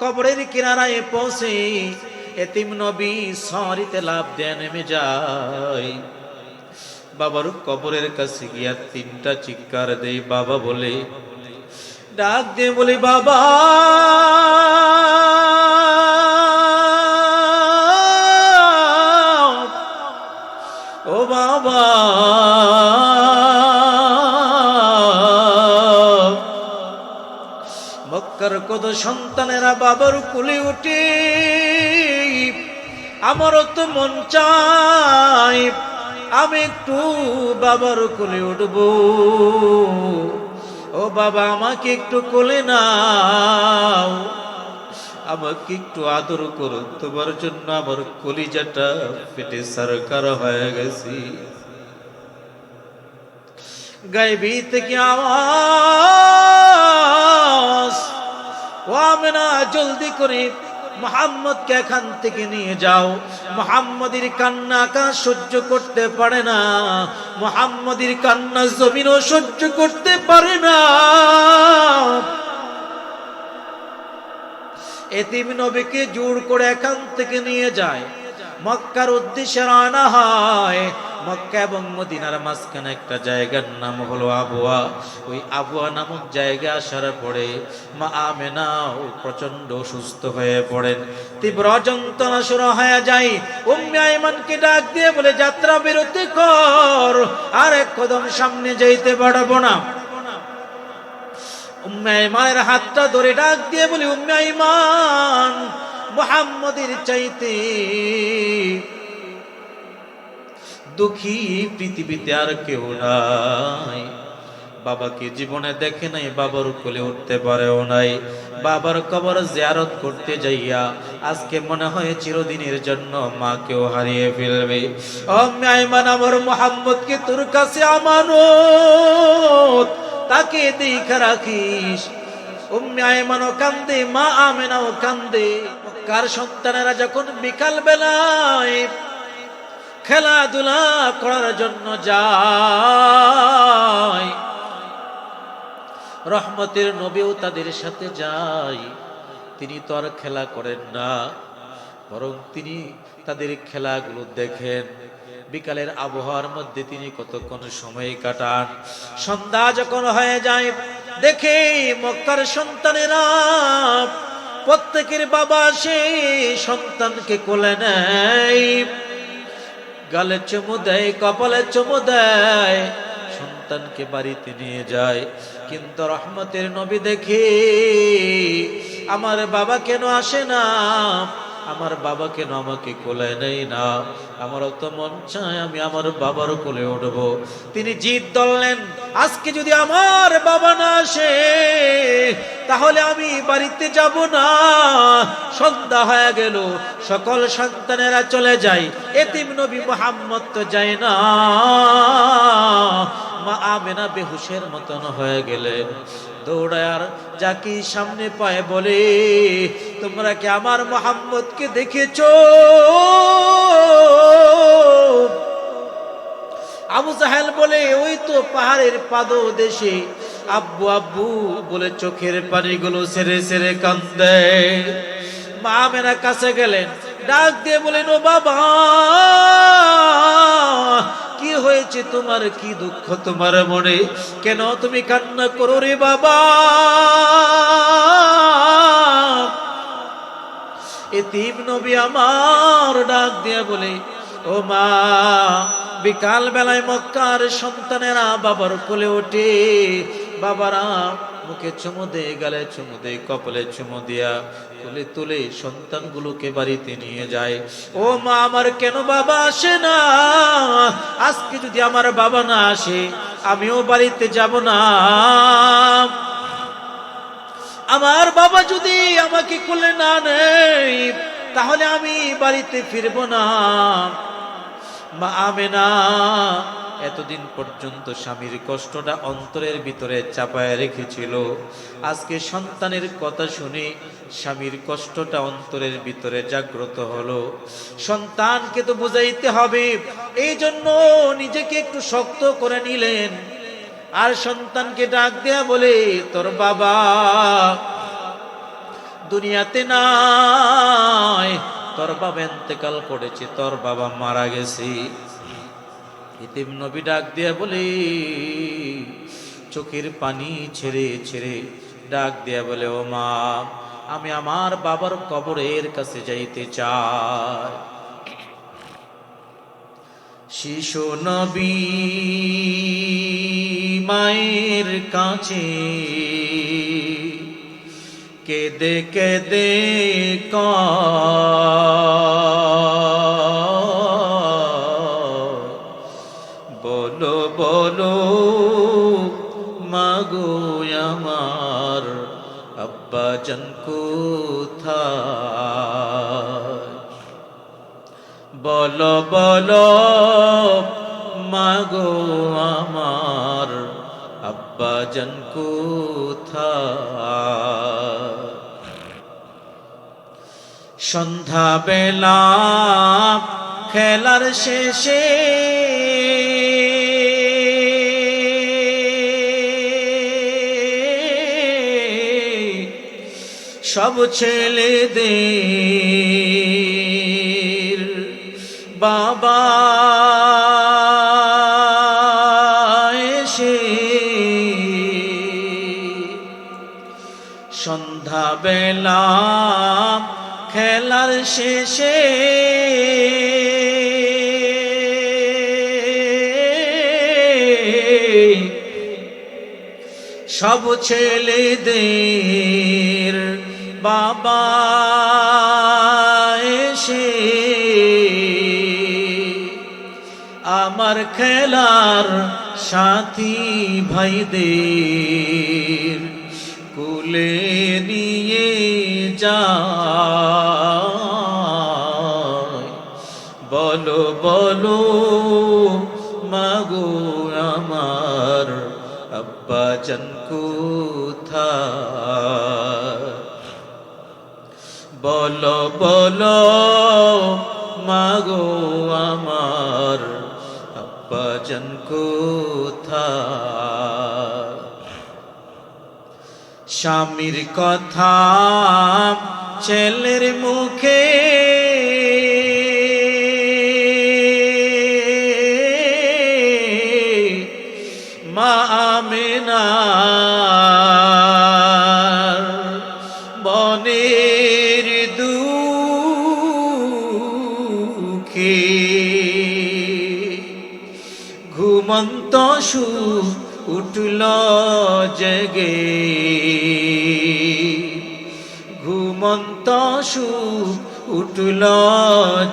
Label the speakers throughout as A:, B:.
A: কবরের কিনারায় পৌঁছে এতিম নবী সরিতে লাভ দেয়া নেমে যায় বাবার কবরের কাছে গিয়া তিনটা চিৎকার দেই বাবা বলে, ডাক দিয়ে বলি, বাবা। ও বাবা। মক্কার কত সন্তানেরা বাবার কুলে উঠে, আমারও তো মন চাই আমি একটু বাবার কোলে উঠব। ও বাবা, আমাকে একটু কোলে নাও। আমাকে একটু আদর করো, তোমার জন্য আমার কলিজাটা পেটে সরকার হয়ে গেছি। গাইবি থেকে আওয়াজ জলদি করে মোহাম্মদকে এখান থেকে নিয়ে যাও। মোহাম্মদের কান্না কা সহ্য করতে পারে না? মোহাম্মদের কান্না জমিনও সহ্য করতে পারে না। এতিম নবীকে জোর করে এখান থেকে নিয়ে যায়। মক্কার উদ্দেশ্যে রওনা হয়। মক্কা এবং মদিনার মাঝখানে একটা জায়গার নাম হলো আবুয়া। ওই আবুয়া নামক জায়গা আসার পরে মা আমেনাও প্রচণ্ড অসুস্থ হয়ে পড়েন। তীব্র যন্ত্রণা শুরু হয়ে যায়। উম্মে আইমানকে ডাক দিয়ে বলে, যাত্রা বিরতি কর, আর এক কদম সামনে যাইতে পারব না। উম্মে আইমানের হাতটা ধরে ডাক দিয়ে বলি, উম্মে আইমান মোহাম্মদের চাইতে দুঃখী পৃথিবীতে আর কেউ নাই। বাবাকে জীবনে দেখে নাই, বাবার কোলে উঠতে পারেও নাই। বাবার কবর জিয়ারত করতে যাইয়া আজকে মনে হয় চিরদিনের জন্য মাকেও হারিয়ে ফেলবে। আইমান আমার মোহাম্মদকে তোর কাছে আমানত। তাকে দেখা রাখিস। উম্মে আয়মানও কান্দে, মা আমেনাও কান্দে। কার সন্তানেরা যখন বিকাল বেলায় খেলাধুলা করার জন্য যায়, রহমতের নবীও তাদের সাথে যায়। তিনি তো আর খেলা করেন না, বরং তিনি তাদের খেলাগুলো দেখেন। বিকালের আবহাওয়ার মধ্যে তিনি কতক্ষণ সময় কাটান। সন্ধ্যা যখন হয়ে যায়, দেখে মক্কার সন্তানেরা প্রত্যেকের বাবা সেই সন্তানকে কোলে নেয়। গালে চমু দেয়, কপালে চমু দেয়, সন্তানকে বাড়িতে নিয়ে যায়। কিন্তু রহমতের নবী দেখে, আমার বাবা কেন আসে না? আমার বাবা কেন আমাকে কোলে নেই না। আমার অত মন চায় আমি আমার বাবার কোলে উঠব। তিনি জিদ ধরলেন, আজকে যদি আমার বাবা না আসে, তাহলে আমি বাড়িতে যাব না। সন্ধ্যা হয়ে গেল, সকল সন্তানেরা চলে যায়। এতিম নবী মোহাম্মদ তো যায় না। মা আমেনা বেহুশের মতন হয়ে গেলেন দৌড়ায়ার যাকে সামনে পায় বলে, তোমরা কি আমার মোহাম্মদকে দেখেছ? আবু জাহেল বলে, ওই তো পাহাড়ের পাদ দেশে আব্বু আব্বু বলে, চোখের পানিগুলো সেরে সেরে কান্দে। মা মেরা কাছে গেলেন, ডাক দিয়ে বলেন, ও বাবা! কি হয়েছে, তোমার কি দুঃখ তোমার মনে? কেন তুমি কান্না করো রে বাবা? এতিম নবী আমার ডাক দিয়ে বলে, ও মা বিকাল বেলায় মক্কার সন্তানেরা বাবার কোলে ওঠে। বাবারা মুখে চুমু দে গালে চুমু দে কপালে চুমু দিয়া তুলে তুলে সন্তানগুলোকে বাড়িতে নিয়ে যায়। ও মা, আমার কেন বাবা আসে না? আজকে যদি আমার বাবা না আসে, আমিও বাড়িতে যাব না। আমার বাবা যদি আমাকে কোলে না নেই তাহলে আমি বাড়িতে ফিরব না। মা আমেনা এতদিন পর্যন্ত স্বামীর কষ্টটা অন্তরের ভিতরে চাপায় রেখেছিল। আজকে সন্তানের কথা শুনে স্বামীর কষ্টটা অন্তরের ভিতরে জাগ্রত হলো। সন্তানকে তো বুঝাইতে হবে এই জন্য নিজেকে একটু শক্ত করে নিলেন। আর সন্তানকে ডাক দেয়া বলে, তোর বাবা দুনিয়াতে নাই, তোর বাবা এতেকাল করেছে, তোর বাবা মারা গেছে। ইতিম নবী ডাক দিয়ে বলে, চোখের পানি ছেড়ে ছেড়ে ডাক দিয়া বলে, ও মা, আমি আমার বাবার কবরের কাছে যাইতে চাই। শিশু নবী মায়ের কাছে কেদে কেদে কয় বলো বল মাগো আমার আব্বা জান সন্ধ্যা বেলা খেলার শেষে সব ছেলেদের বাবা এসে সন্ধ্যাবেলা খেলার শেষে সব ছেলেদের বাবা আমার খেলার সাথী ভাইদের কুলে নিয়ে যায়। বলো বলো, মাগো আমার আব্বা জান কোথায়? বলো বলো, মাগো আমার আব্বা জান কোথায় স্বামীর কথা ছেলের মুখে মা আমেনার জগে। ঘুমন্ত সু উঠল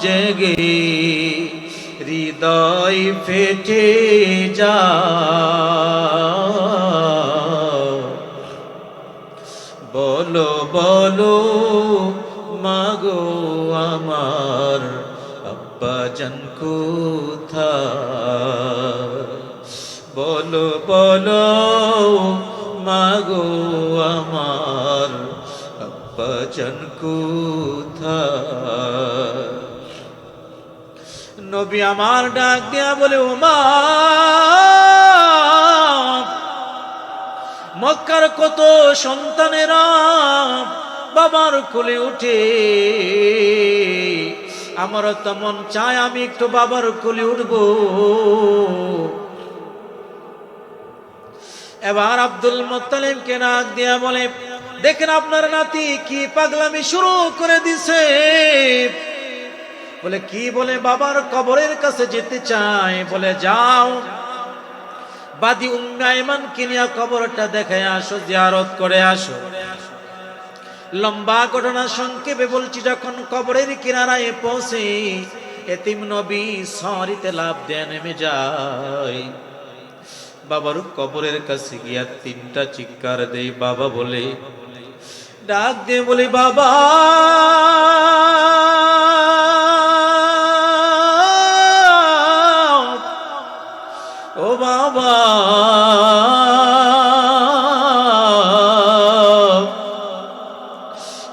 A: জগে। হৃদয় ফেটে যা। বলো বলো, মাগো আমার, আব্বা জান কোথায়? বলো বলো মাগো আমার, আব্বা জান কোথায়? নবী আমার ডাক দিয়া বলে মা, মক্কার কত সন্তানেরা বাবার কোলে উঠে, আমারও তেমন চায় আমি একটু বাবার কোলে উঠবো। এবার আব্দুল মোত্তালিমকে নাক দিয়া বলে, দেখেন আপনার নাতি কি পাগলামি শুরু করে দিছে। বলে, কি বলে? বাবার কবরের কাছে যেতে চায় বলে, যাও। বাদি উম্মাইমান কিনিয়া কবরটা দেখে আসো, জিয়ারত করে আসো। লম্বা ঘটনা সংক্ষেপে বলছি, যখন কবরের কিনারায় পৌঁছে এতিম নবী সরিতে লাভ দেয় নেমে যায়। বাবার কবরের কাছে গিয়া তিনটা চিৎকার দেই, বাবা বলে, ডাক দিয়ে বলে, বাবা! ও বাবা!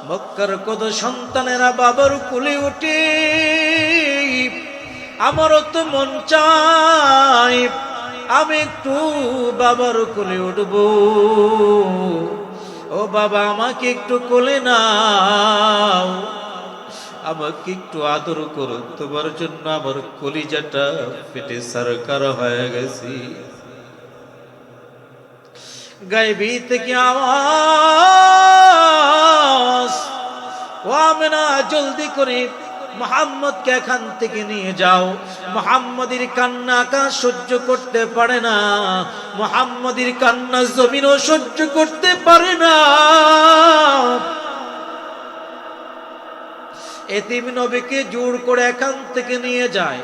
A: মক্কার কত সন্তানেরা বাবার কুলে উঠে, আমারও তো মন চাই আমি একটু বাবার কোলে উঠব। ও বাবা, আমাকে একটু কোলে নাও। আমাকে একটু আদর করো, তোমার জন্য আমার কলিজাটা পেটে সরকার হয়ে গেছি। গাইবি থেকে আওয়াজ। ও আমেনা, জলদি করে মোহাম্মদকে এখান থেকে নিয়ে যাও। মোহাম্মদের কান্না আকাশ সহ্য করতে পারে না। মোহাম্মদের কান্না জমিনও সহ্য করতে পারে না। এতিম নবীকে জোর করে এখান থেকে নিয়ে যায়।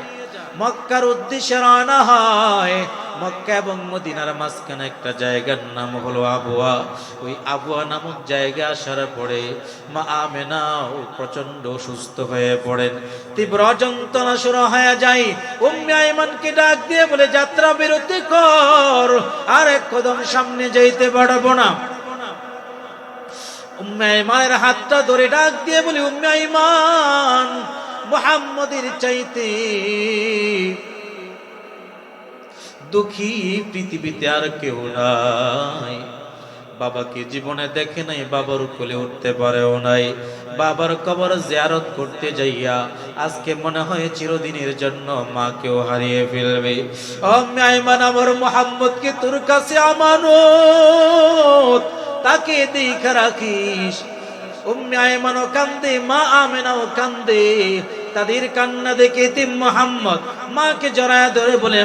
A: মক্কার উদ্দেশ্যে রওনা হয়। মক্কা এবং মদিনার মাঝখানে একটা জায়গার নাম হলো আবুয়া। ওই আবুয়া নামক জায়গা আসার পরে মা আমেনাও প্রচণ্ড সুস্থ হয়ে পড়েন। তীব্র যন্ত্রণা শুরু হয়ে যায়। উম্মে আইমানকে ডাক দিয়ে বলে, যাত্রা বিরতি কর, আর এক কদম সামনে যাইতে পারব না। উম্মে আইমানের হাতটা ধরে ডাক দিয়ে বলি, উম্মে আইমান, মুহাম্মদের চাইতে দুঃখী পৃথিবীতে আর কেউ নাই। বাবাকে জীবনে দেখে নাই, বাবার কোলে উঠতে পারেও নাই। বাবার কবর জিয়ারত করতে যাইয়া আজকে মনে হয় চিরদিনের জন্য মাকেও হারিয়ে ফেলবে। আইমান আমার মোহাম্মদকে তোর কাছে আমানত, তাকে দেখা রাখিস। উম্মে আয়মানও কান্দে, মা আমেনাও কান্দে, তাদের কান্না দেখে তিম মোহাম্মদ মাকে জড়ায় ধরে বলে